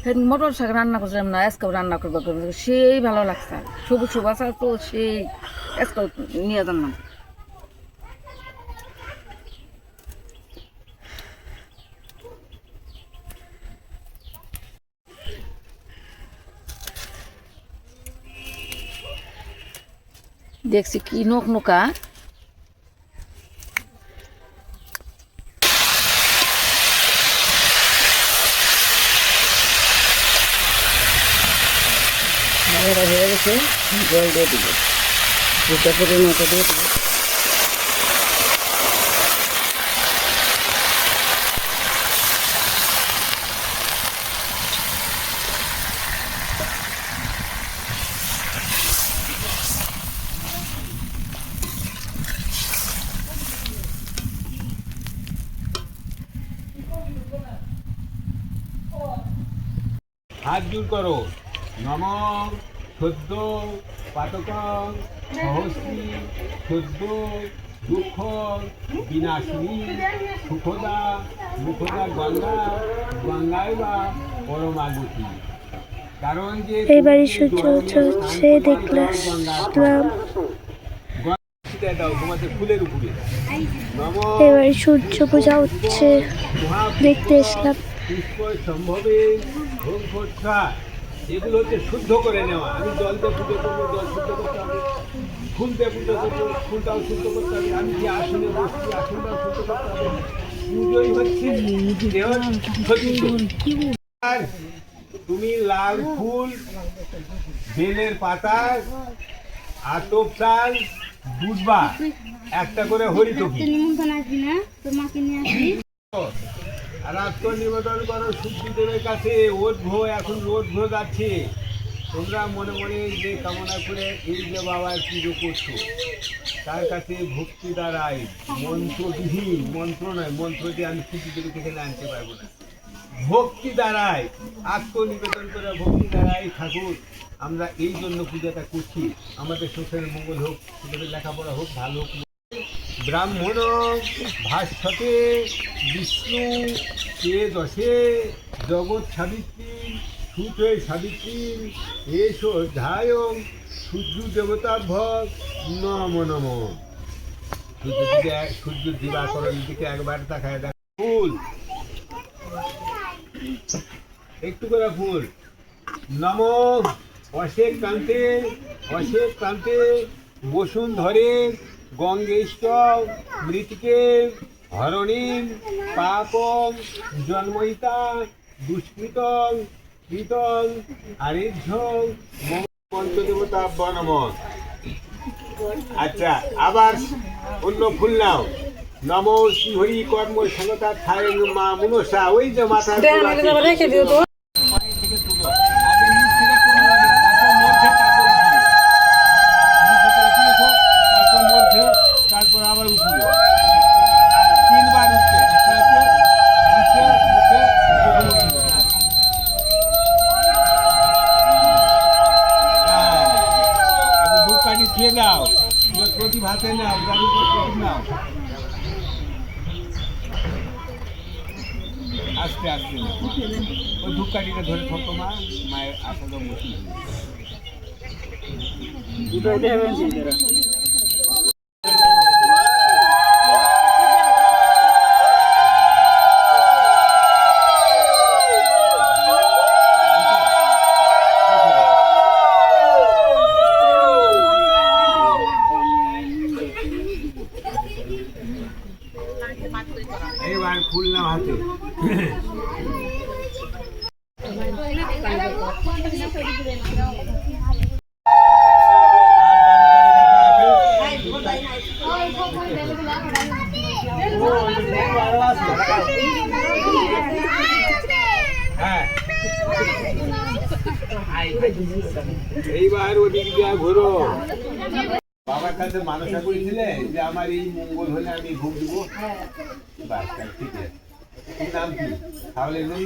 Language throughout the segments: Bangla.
সেদিন মটর শাক রান্না করছিলাম না আজকেও রান্না করব। সেই ভালো লাগছে সবুজ আছে তো সেই আজকেও নিয়ে জানলাম দেখছি কি নোক নোকা ভালোটা হয়ে গেছে জল দিয়ে দিব দুটা করে মতো দিয়ে দিব হাত জোর করো নম সদ্য পাতকং সহস্রী সদ্য দুঃখ বিনাশিনী সুখদা মুখদা গঙ্গা গঙ্গায় বা পরমাগতি। কারণ যে এই বাড়ি সূর্য হচ্ছে দেখলাম। বাড়ি সূর্য পূজা হচ্ছে দেখতে এসলাম। সম্ভবে এগুলো হচ্ছে শুদ্ধ করে নেওয়া। আমি জল দিয়ে পুজো করব, জল শুদ্ধ করতে হবে। ফুল দিয়ে পুজো করব ফুলটাও শুদ্ধ করতে হবে। আমি যে আসনে বসছি, আসনটাও শুদ্ধ করতে হবে। পুজোই হচ্ছে তুমি লাল ফুল, বেলের পাতা, আতপ চাল বুঝবা একটা করে হরিতকি আত্ম নিবেদন করো সূর্যদেবের কাছে। ওট ভো এখন রোদ ভো যাচ্ছে তোমরা মনে মনে যে কামনা করে এই যে বাবার পুজো করছ, তার কাছে ভক্তি দ্বারাই, মন্ত্রবিহীন, মন্ত্র নয়, মন্ত্র দিয়ে আমি সূর্যদেবকে এখানে আনতে পারব না। ভক্তি দ্বারাই, আত্মনিবেদন করে ভক্তি দ্বারাই ঠাকুর, আমরা এই জন্য পূজাটা করছি। আমাদের সংসারের মঙ্গল হোক লেখাপড়া হোক, ভালো হোক। ব্রাহ্মণ ভাস্বতে বিষ্ণু কে দশে জগৎ সাবিত্রী সুতয় সাবিত্রী এসো ধ্যায় সূর্য দেবতা ভগ নম নম। সূর্য দিকে দিবাকরণ দিকে একবার তাকায় দেখ। ফুল। একটু করে ফুল। নম। অশেক কান্তে অশেক কান্তে বসুন ধরে গঙ্গেষ্ট মৃতিকে হরণীম পাপম জন্মহিতা দুষ্কৃতং কৃতং আরিঝ পঞ্চদেবতা বনম আচ্ছা আবার অন্য ফুল নাও। নম শ্রীহরি কর্ম সঙ্গতা থায় মা মনসা। ওই যে মাথা আস্তে আস্তে ওই ধূপকাঠিটা ধরে থাকতো মা মায়ের আসলে বসি এইবার ফুল নাও হাতে হ্যাঁ এইবার ওদিক দিয়ে ঘোরো। বাবার কাছে মানসা করেছিলে যে আমার এই মঙ্গল হলে আমি ভোগ দিব? বাস ঠিক আছে। নাম কি? তাহলে নুন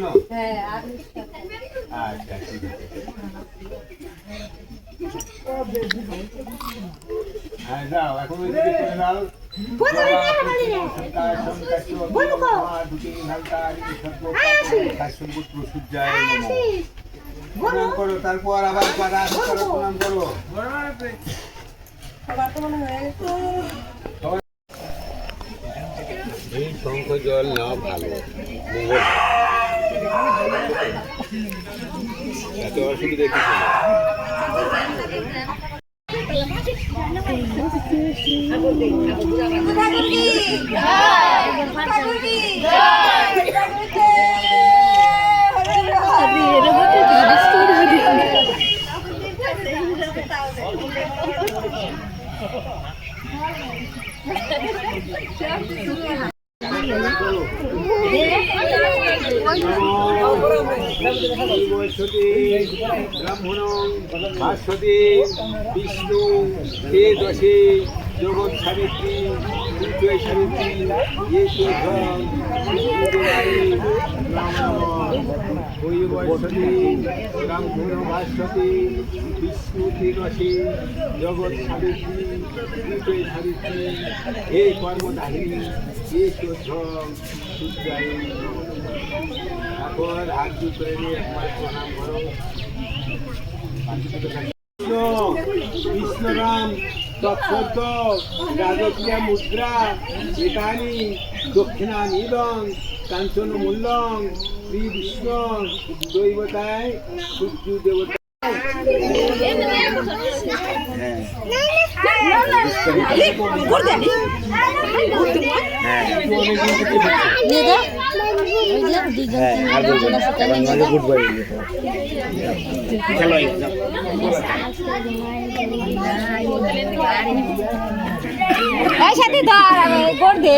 আচ্ছা ঠিক আছে। হ্যাঁ যাও, এখন ওই দিকে করে করো তারপর আবার প্রণাম করো এই শঙ্খ জল নেওয়া ভালো এত অসুবিধা কিছু না বৈশ্বতী ব্রাহ্মণ ভাস্বতী বিষ্ণু হে দশে জগৎ সাবিত্রী বিজয় সাবিত্রী ওই বৈশ্বতী ব্রাহ্মণ ভাস্বতী বিষ্ণু ত্রিদশী জগৎ সাবিত্রী বিজয় সাবিত্রী হে কর্মদাহিনী হে শোধন তারপর হাত করে নিয়ে একবার প্রণাম করো কৃষ্ণরাম তৎসত্য রাজকীয় মুদ্রা এটানি দক্ষিণানিদং কাঞ্চন মূল্যং শ্রী বিষ্ণু দৈবতায় সূর্য দেবতা এই সাথে ধর আমি দে।